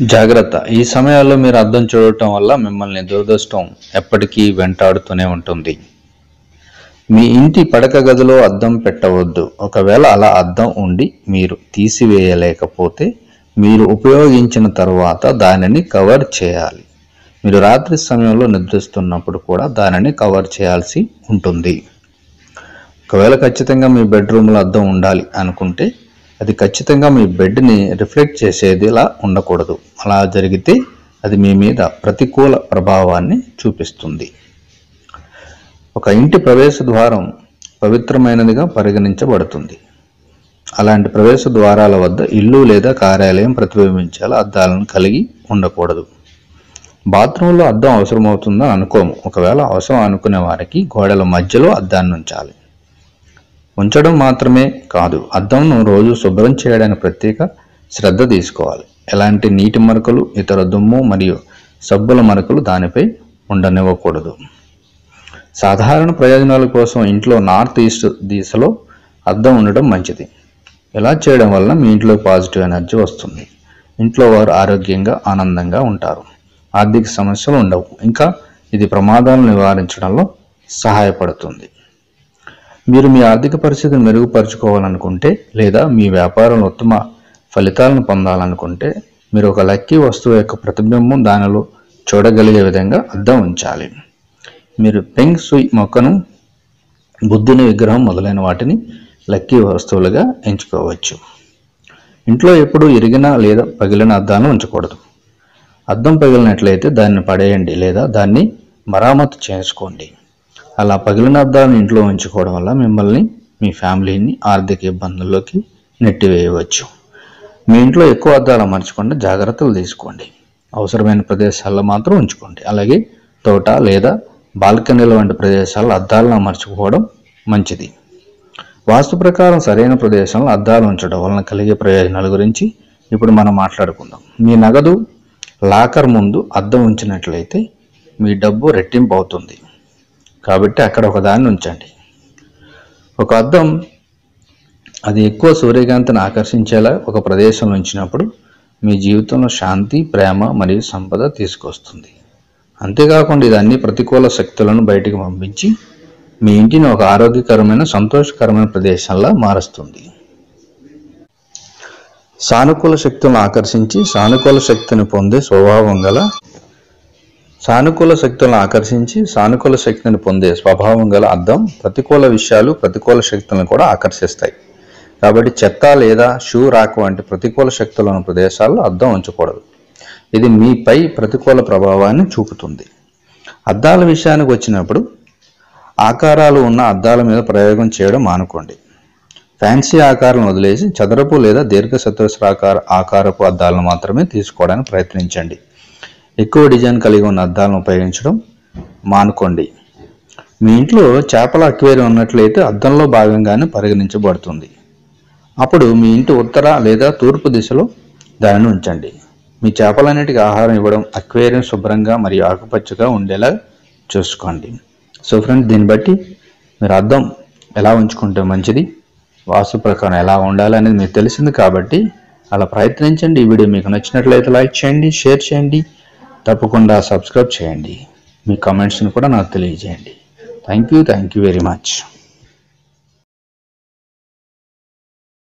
జాగ్రత్త. ఈ సమయాల్లో మీరు అర్థం చూడటం వల్ల మిమ్మల్ని దురదృష్టం ఎప్పటికీ వెంటాడుతూనే ఉంటుంది. మీ ఇంటి పడక గదిలో అద్దం పెట్టవద్దు. ఒకవేళ అలా అద్దం ఉండి మీరు తీసివేయలేకపోతే మీరు ఉపయోగించిన తర్వాత దానిని కవర్ చేయాలి. మీరు రాత్రి సమయంలో నిద్రిస్తున్నప్పుడు కూడా దానిని కవర్ చేయాల్సి ఉంటుంది. ఒకవేళ ఖచ్చితంగా మీ బెడ్రూమ్లో అద్దం ఉండాలి అనుకుంటే అది ఖచ్చితంగా మీ బెడ్ని రిఫ్లెక్ట్ చేసేదిలా ఉండకూడదు. అలా జరిగితే అది మీ మీద ప్రతికూల ప్రభావాన్ని చూపిస్తుంది. ఒక ఇంటి ప్రవేశ ద్వారం పవిత్రమైనదిగా పరిగణించబడుతుంది. అలాంటి ప్రవేశ ద్వారాల వద్ద ఇల్లు లేదా కార్యాలయం ప్రతిబింబించేలా అద్దాలను కలిగి ఉండకూడదు. బాత్రూంలో అద్దం అవసరమవుతుందని అనుకోము. ఒకవేళ అవసరం అనుకునే వారికి గోడల మధ్యలో అద్దాన్ని ఉంచాలి. ఉంచడం మాత్రమే కాదు అద్దంను రోజు శుభ్రం చేయడానికి ప్రత్యేక శ్రద్ధ తీసుకోవాలి. ఎలాంటి నీటి మరకలు ఇతర దుమ్ము మరియు సబ్బుల మరకలు దానిపై ఉండనివ్వకూడదు. సాధారణ ప్రయోజనాల కోసం ఇంట్లో నార్త్ ఈస్ట్ దిశలో అద్దం ఉండడం మంచిది. ఇలా చేయడం వలన మీ ఇంట్లో పాజిటివ్ ఎనర్జీ వస్తుంది. ఇంట్లో వారు ఆరోగ్యంగా ఆనందంగా ఉంటారు. ఆర్థిక సమస్యలు ఉండవు. ఇంకా ఇది ప్రమాదాలను నివారించడంలో సహాయపడుతుంది. మీరు మీ ఆర్థిక పరిస్థితిని మెరుగుపరుచుకోవాలనుకుంటే లేదా మీ వ్యాపారంలో ఉత్తమ ఫలితాలను పొందాలనుకుంటే మీరు ఒక లక్కీ వస్తువు యొక్క ప్రతిబింబం దానిలో చూడగలిగే విధంగా అద్దం ఉంచాలి. మీరు పెంగ్ సుయ్ మొక్కను బుద్ధుని విగ్రహం మొదలైన వాటిని లక్కీ వస్తువులుగా ఎంచుకోవచ్చు. ఇంట్లో ఎప్పుడూ ఇరిగిన లేదా పగిలిన అద్దాలను ఉంచకూడదు. అద్దం పగిలినట్లయితే దాన్ని పడేయండి లేదా దాన్ని మరామతు చేసుకోండి. అలా పగిలిన అద్దాలను ఇంట్లో ఉంచుకోవడం వల్ల మిమ్మల్ని మీ ఫ్యామిలీని ఆర్థిక ఇబ్బందుల్లోకి నెట్టివేయవచ్చు. మీ ఇంట్లో ఎక్కువ అద్దాలు అమర్చకుండా జాగ్రత్తలు తీసుకోండి. అవసరమైన ప్రదేశాల్లో మాత్రం ఉంచుకోండి. అలాగే తోట లేదా బాల్కనీల వంటి ప్రదేశాల్లో అద్దాలను అమర్చుకోవడం మంచిది. వాస్తు ప్రకారం సరైన ప్రదేశంలో అద్దాలు ఉంచడం వలన కలిగే ప్రయోజనాల గురించి ఇప్పుడు మనం మాట్లాడుకుందాం. మీ నగదు లాకర్ ముందు అద్దం ఉంచినట్లయితే మీ డబ్బు రెట్టింపు అవుతుంది. కాబట్టి అక్కడ ఒకదాన్ని ఉంచండి. ఒక అద్దం అది ఎక్కువ సూర్యకాంతిని ఆకర్షించేలా ఒక ప్రదేశంలో ఉంచినప్పుడు మీ జీవితంలో శాంతి ప్రేమ మరియు సంపద తీసుకొస్తుంది. అంతేకాకుండా ఇది అన్ని ప్రతికూల శక్తులను బయటికి పంపించి మీ ఇంటిని ఒక ఆరోగ్యకరమైన సంతోషకరమైన ప్రదేశంలా మారుస్తుంది. సానుకూల శక్తులను ఆకర్షించి సానుకూల శక్తిని పొందే స్వభావం గల సానుకూల శక్తులను ఆకర్షించి సానుకూల శక్తిని పొందే స్వభావం గల అద్దం ప్రతికూల విషయాలు ప్రతికూల శక్తులను కూడా ఆకర్షిస్తాయి. కాబట్టి చెత్త లేదా షూ రాక్ వంటి ప్రతికూల శక్తులు ఉన్న ప్రదేశాల్లో అద్దం ఉంచకూడదు. ఇది మీపై ప్రతికూల ప్రభావాన్ని చూపుతుంది. అద్దాల విషయానికి వచ్చినప్పుడు ఆకారాలు ఉన్న అద్దాల మీద ప్రయోగం చేయడం మానుకోండి. ఫ్యాన్సీ ఆకారాలను వదిలేసి చదరపు లేదా దీర్ఘ చతురస్రాకార ఆకారపు అద్దాలను మాత్రమే తీసుకోవడానికి ప్రయత్నించండి. ఎక్కువ డిజైన్ కలిగి ఉన్న అద్దాలను ఉపయోగించడం మానుకోండి. మీ ఇంట్లో చేపల అక్వేరియం ఉన్నట్లయితే అద్దంలో భాగంగానే పరిగణించబడుతుంది. అప్పుడు మీ ఇంటి ఉత్తర లేదా తూర్పు దిశలో దానిని ఉంచండి. మీ చేపలన్నిటికీ ఆహారం ఇవ్వడం అక్వేరియం శుభ్రంగా మరియు ఆకుపచ్చగా ఉండేలా చూసుకోండి. సో ఫ్రెండ్స్ దీన్ని బట్టి మీరు అద్దం ఎలా ఉంచుకుంటే మంచిది వాస్తు ప్రకారం ఎలా ఉండాలి అనేది మీకు తెలిసింది కాబట్టి అలా ప్రయత్నించండి. ఈ వీడియో మీకు నచ్చినట్లయితే లైక్ చేయండి షేర్ చేయండి. తప్పకుండా సబ్స్క్రైబ్ చేయండి. మీ కమెంట్స్ని కూడా నాకు తెలియజేయండి. Thank you thank you very much